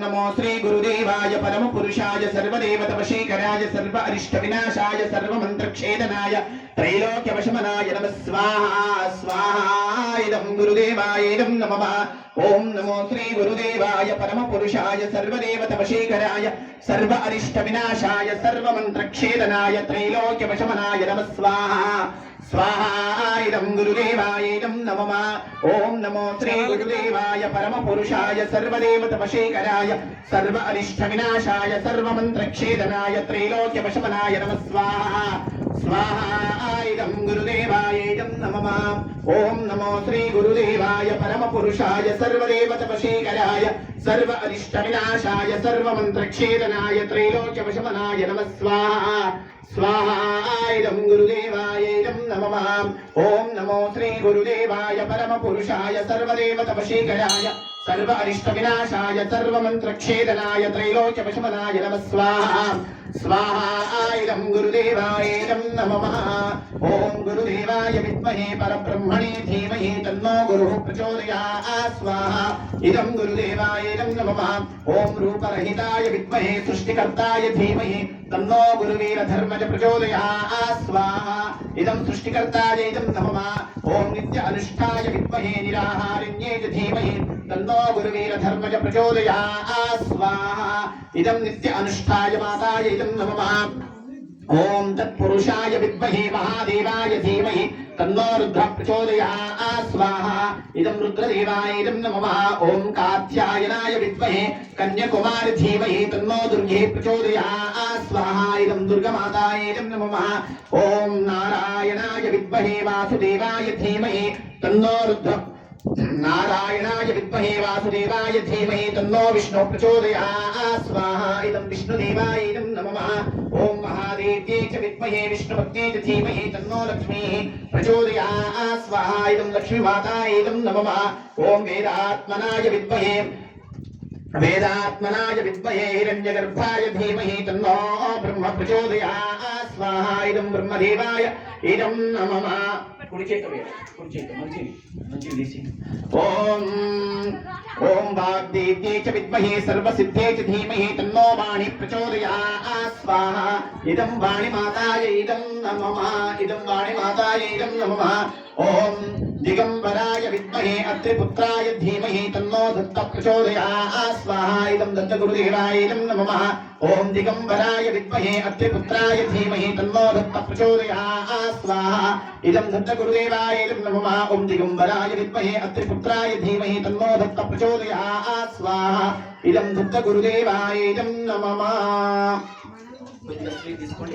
నమో శ్రీ గురుదేవాయ పరమ పురుషాయ సర్వదేవత వశీకరాయ సర్వ అరిష్ట వినాశాయ సర్వ మంత్రక్షేదనాయ త్రైలోక్య వశమనాయ నమ స్వాహా స్వాహాయిదం గురుదేవాయేదం నమః ఓం నమో శ్రీ గురుదేవాయ పరమ పురుషాయ సర్వదేవత వశీకరాయ సర్వ అరిష్ట వినాశాయ సర్వ మంత్రక్షేదనాయ త్రైలోక్య వశమనాయ నమ స్వాహా స్వాహా గురుదేవాయేదం నమః. ఓం నమో శ్రీ గురుదేవాయ పరమ పురుషాయ సర్వదేవత వశీకరాయ సర్వ అరిష్ట వినాశాయ సర్వ మంత్రక్షేదనాయ త్రైలోక్య వశమనాయ నమ. స్వాహా. స్వాహాయిదం గురుదేవాయేదం నమః. ఓం నమో శ్రీ గురుదేవాయ పరమ పురుషాయ సర్వదేవత వశీకరాయ సర్వ అరిష్ట నమ ఓం నమో శ్రీ గురుదేవాయ పరమ పురుషాయ సర్వదేవ తపశీకరాయ సర్వ అరిష్ట వినాశాయ సర్వమంత్రక్షేదనాయ మంత్రక్షేదనాయ త్రైలోక్య నమ స్వాహా స్వాహాయిరం గురుదేవాయేదం నమః ఓం గురుదేవాయ విద్మహే పరబ్రహ్మణే ధీమహి తన్నో గురుః ప్రచోదయాత్ స్వాహా ఇదం గురుదేవాయేదం నమః ఓం రూపరహితాయ విద్మహే సృష్టికర్తాయ ధీమహి తన్నో గురువీర ధర్మజ ప్రచోదయాత్ స్వాహా ఇదం సృష్టికర్తాయ ఇదం ఓం నిత్య అనుష్ఠాయ విద్మహే నిరాహారిణ్యే చ ధీమహి తన్నో గురువీరధర్మజ ప్రచోదయా స్వాహ ఇదం నిత్య అనుష్ఠాయ మాతాయ ఇదం నమః ఓం తత్పురుషాయ విద్మహే మహాదేవాయ ధీమహి తన్నో రుద్ర ప్రచోదయాత్ స్వాహా ఇదం రుద్రదేవాయ ఇదం నమః ఓం కాత్యాయనాయ విద్మహే కన్యకుమారి ధీమహి తన్నో దుర్గే ప్రచోదయాత్ స్వాహా ఇదం దుర్గమాతాయ ఇదం నమః ఓం నారాయణాయ విద్మహే వాసుదేవాయ ధీమహి తన్నో రుద్ర నారాయణాయ విద్మహే వాసుదేవాయ ధీమహి తన్నో విష్ణు ప్రచోదయాత్ చ విద్మహే విష్ణుభక్తే చ ధీమహి తన్నో లక్ష్మీ ప్రచోదయా స్వాహా ఇదం లక్ష్మీమాతాయ ఇదం నమః ఓం వేదాత్మనాయ విద్మహే వేదాత్మనాయ విద్మహే హిరణ్యగర్భాయ ధీమహి తన్నో బ్రహ్మ ప్రచోదయా స్వాహా ఇదం బ్రహ్మదేవాయ ఇదం నమః ఓం ఓం వాగ్దేవ్యే చ విద్మహే సర్వసిద్ధే చ ధీమహి తన్నో వాణి ప్రచోదయాత్ స్వాహా. ఇదం వాణి మాతాయ ఇదం నమః. ఇదం వాణి మాతాయ ఇదం నమః. ఓం దిగంబరాయ విద్మహే అత్రిపుత్రాయ ధీమహి తన్నో దత్త ప్రచోదయాత్ స్వాహా. ఇదం దత్త గురుదేవాయ ఇదం నమః. ఓం దిగంబరాయ విద్మహే అత్రిపుత్రాయ ధీమహి తన్నో దత్త ప్రచోదయాత్ స్వాహా. ఇదం దత్త నమః ఓం దిగంబరాయ విద్మహే అత్రిపుత్రాయ ధీమహి తన్నో దత్త ప్రచోదయాత్ స్వాహా ఇదం దత్త గురుదేవాయ ఇదం నమః